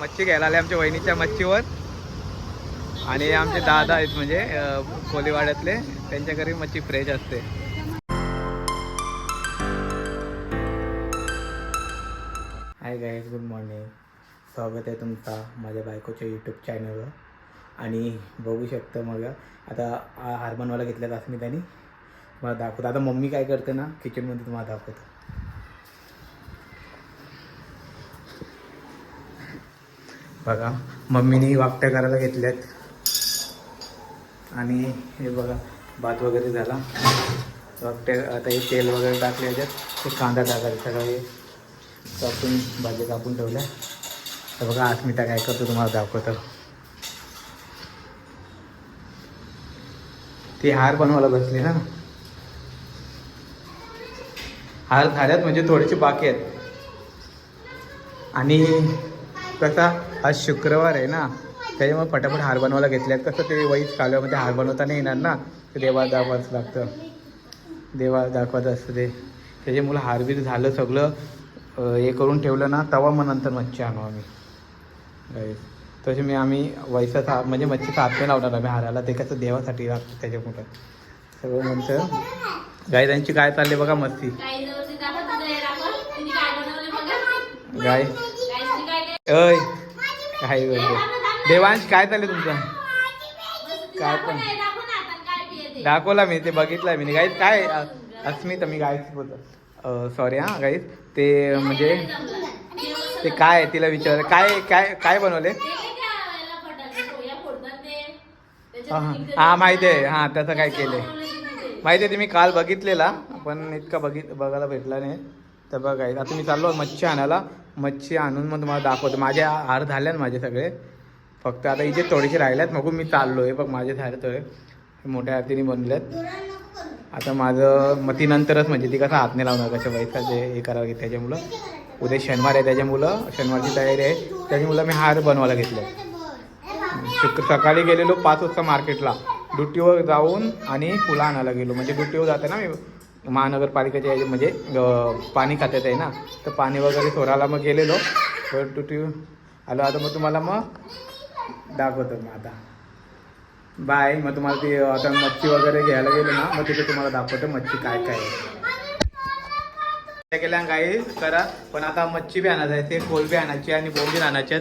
मच्छी घ्यायला आले आमच्या वहिनीच्या मच्छीवर. आणि आमचे दादा आहेत म्हणजे कोलीवाड्यातले. त्यांच्या घरी मच्छी फ्रेश असते. हाय गाईज गुड मॉर्निंग स्वागत आहे तुमचा माझ्या बायकोच्या यूट्यूब चॅनलवर आणि बघू शकतो मग आता हार्मोनवाला घेतल्यात असं मी त्यांनी. मला दाखवतो. आता मम्मी काय करते ना किचनमध्ये तुम्हाला दाखवतो. बघा मम्मीनी वाकट्या करायला घेतल्यात. आणि हे बघा भात वगैरे झाला. वाकट्या आता हे तेल वगैरे टाकले याच्यात. ते कांदा टाकायचा सगळं हे. कापून भाजी कापून ठेवल्या. तर बघा अस्मिता काय करतो तुम्हाला दाखवतो. ती हार बनवायला बसली ना. हार झाल्यात म्हणजे थोडेसे बाकी आहेत. आणि कसा? आज शुक्रवार आहे ना. त्याच्यामुळे फटाफट हार बनवायला घेतल्यात. कसं ते वहीच कालव्यामध्ये हार बनवता नाही येणार ना. ते देवा दाखवायचं लागतं. देवा दाखवायचं असतं ते. त्याच्यामुळं हारबीर झालं सगळं. हे करून ठेवलं ना तवा मग नंतर मच्छी आणू आम्ही. गाईस तसे मी आम्ही वैसाचा हात म्हणजे मच्छीचा हात लावणार आम्ही हाराला. ते कसं देवासाठी लागतं त्याच्यामुळं सगळं म्हणतं. गाई त्यांची काय चालली बघा मस्ती. हे. गाय अय काय बोलते? देवांश काय चालले तुमचं? काय पण. हे काय ते. दाखवला मी ते बघितलं मी. गाईत काय अस्मिता मी गाईच बोलतो. सॉरी हा गाईत ते म्हणजे ते काय आहे तिला विचार काय काय काय बनवले? हा. माहिती आहे. हा त्याचं काय ते. माहिती आहे ते मी काल बघितलेला. पण इतका बघित बघायला भेटला नाही. तर बघा आता मी चाललो मच्छी आणायला. मच्छी आणून मग तुम्हाला दाखवतो. माझे हार झाले ना माझे सगळे. फक्त आता इथे थोडेसे राहिले आहेत मग मी चाललो आहे बघ माझे झाले थोडे. मोठ्या हातीने बनलेत. आता माझं मग ती नंतरच म्हणजे ती कसं हात नाही लावणार कशा ते हे करावं लागेल त्याच्यामुळं. उद्या शनिवार आहे त्याच्यामुळं. शनिवारची तयारी आहे. त्याच्यामुळं मी हार बनवायला घेतलं. शुक्र सकाळी गेलेलो पाच वाजता मार्केटला ड्युटीवर जाऊन आणि फुलं आणायला गेलो. म्हणजे ड्युटीवर जाते ना मी महानगरपालिकेच्या म्हणजे पाणी खात्यात आहे ना तर पाणी वगैरे थोराला मग गेलेलो. तर ड्युटी आलो. आता मग तुम्हाला मग दाखवतो मग आता. बाय. मग तुम्हाला ती आता मच्छी वगैरे घ्यायला गेलो ना मग तिथे तुम्हाला दाखवतो मच्छी काय काय आहे. काय केल्या काही करा. पण आता मच्छी बी आणायचं आहे. ते कोलबी आणायची आणि बोंबी आणायचे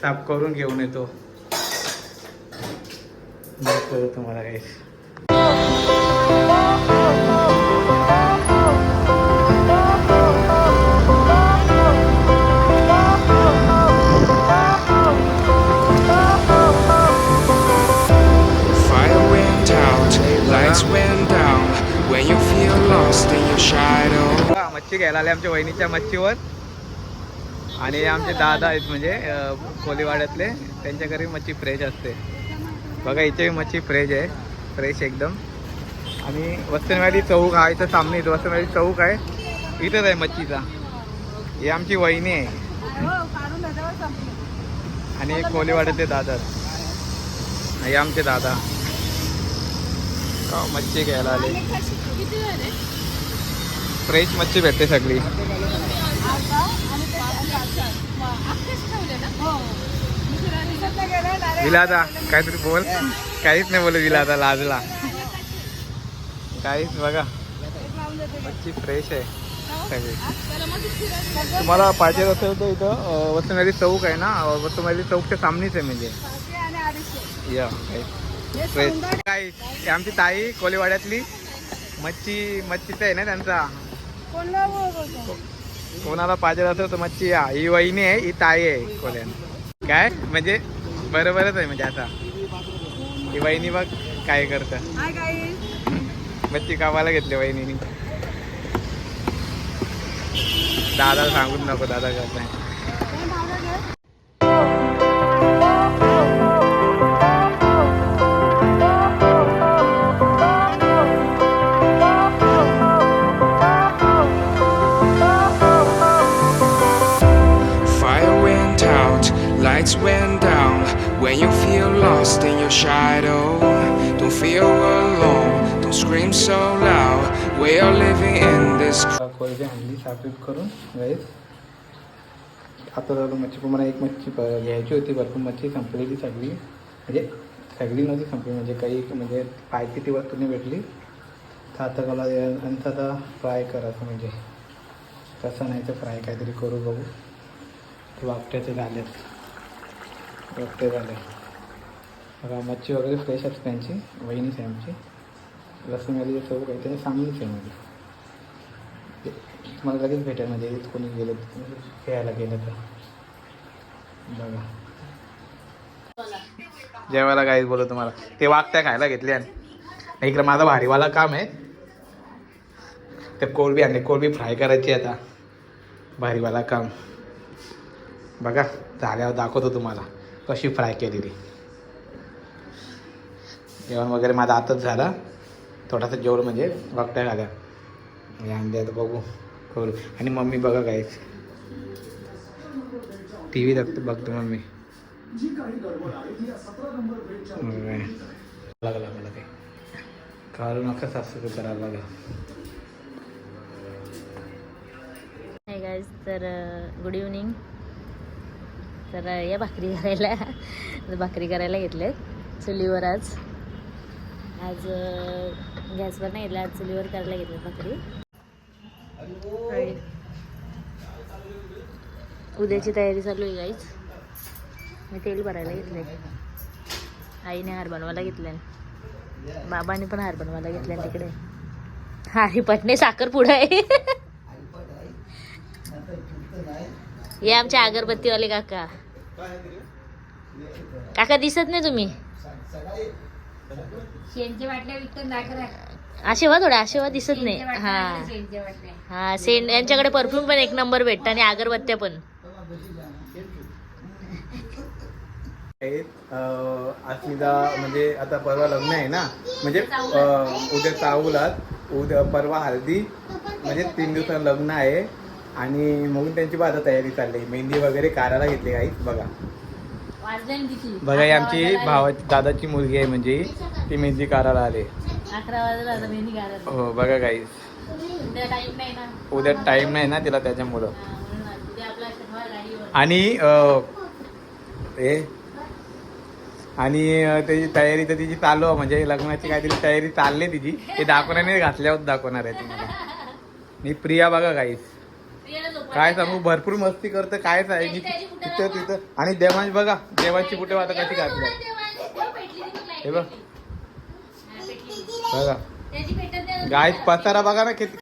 साफ करून घेऊन येतो. तुम्हाला काही मच्छी घ्यायला आले आमच्या वहिनीच्या मच्छीवर. आणि आमचे दादा आहेत म्हणजे कोलीवाड्यातले. त्यांच्या घरी मच्छी फ्रेश असते. बघा इथे मच्छी फ्रेश आहे. फ्रेश एकदम. आणि वस्तनवाडी चौक आहे इथं सामने इथं वस्तनवाडी चौक आहे. इथंच आहे मच्छीचा. ही आमची वहिनी आहे. आणि एक कोलीवाड्यातले दादा हे आमचे दादा. हो, मच्छी घ्यायला आले? फ्रेश मच्छी भेटते सगळी. विलादा काहीतरी बोल. काहीच नाही बोल विलादा लाजला. काहीच बघा. मच्छी फ्रेश आहे. सगळी. तुम्हाला पाहिजे असेल तर इथं वसुमारी चौक आहे ना? वसुमारी चौकच्या सामनीच आहे म्हणजे. या फ्रेश काय आमची ताई कोलेवाड्यातली. मच्छी मच्छीचं आहे ना त्यांचा? कोणाला पाहिजे असेल तर मच्छी या. ही वहिनी आहे ही ताई आहे कोल्यान. काय? म्हणजे बरोबरच आहे म्हणजे आता. ही वहिनी बघ काय करतं मच्छी कामाला घेतली वहिनीनी दादा सांगून नको दादा करताय Fire went out, lights went down. When you feel lost in your shadow, don't feel alone, Don't scream so loud. We are living in this हल्ली साफीत करून गाईस आता झालं मच्छी. पण मला एक मच्छी घ्यायची होती. भरपूर मच्छी संपलेली सगळी. म्हणजे सगळी नव्हती संपली. म्हणजे काही म्हणजे पाहिजे ती वस्तू नाही भेटली तर आता मला यांचं आता फ्राय करायचं म्हणजे. तसं नाही तर फ्राय काहीतरी करू बघू. तर वापट्याचे झालेत. वापटे झाले. मच्छी वगैरे फ्रेश असते त्यांची. वहिनीच आहे आमची लसूण वगैरे सर्व काही त्याने सांगलीच आहे म्हणजे. ते तुम्हाला लगेच भेटेल म्हणजे कोणी गेलं खेळायला गेलं तर. बघा. जेवायला काहीच बोलत तुम्हाला. ते वागत्या खायला घेतले आणि. इकडं माझा भारीवाला काम आहे. ते कोळबी आणले. कोळबी फ्राय करायची आता. भारीवाला काम. बघा झाल्यावर दाखवतो तुम्हाला. कशी फ्राय केलेली. जेवण वगैरे माझा आताच झाला. थोडासा जेवढं म्हणजे वागत्या घाल्या आणि अंडे आता बघू. करू. आणि मम्मी बघा काहीच टी व्ही बघतो बघतो मम्मी. लागला मला ते. काढू नका सासू करायला लागला तर गुड इव्हनिंग तर या भाकरी करायला. भाकरी करायला घेतले चुलीवर आज. आज गॅसवर नाही येतला आज चुलीवर करायला घेतलं भाकरी. उद्याची तयारी चालू आहे गाईच मी तेल भरायला घेतले आईने हार बनवायला घेतले बाबाने पण हार बनवायला घेतले तिकडे. हारी पटणे साखर पुढे आहे. हे आमच्या अगरबत्तीवाले काका. काका दिसत नाही तुम्ही? असे वा थोडे असे वा दिसत नाही. हा. हा सेंट यांच्याकडे परफ्यूम पण एक नंबर भेटत आणि अगरबत्त्या पण. अस्मिता म्हणजे आता परवा लग्न आहे ना? म्हणजे उद्या चावलात उद्या परवा हल्दी म्हणजे तीन दिवसात लग्न आहे. आणि मग त्यांची आता तयारी चालली मेहंदी वगैरे काढायला घेतली काही बघा. बघा ही आमची भावाची दादाची मुलगी आहे म्हणजे ती मेहंदी काढायला आले. अकरा वाजता आता मेहंदी काढत हो बघा काही उद्या टाइम नाही ना? उद्या टाइम नाही ना तिला त्याच्यामुळं. आणि हे आणि त्याची तयारी तर तिची चालू आहे. म्हणजे लग्नाची काहीतरी तयारी चालली आहे तिची. ते दाखवणार नाही घातल्यावर दाखवणार आहे तुम्हाला. मी प्रिया बघा काहीच काय सांगू? भरपूर मस्ती करतं काय सांगायची तिथं तिथं. आणि देवांश बघा देवांची कुठे आता कशी हे बघ. गाय पसारा बघा ना किती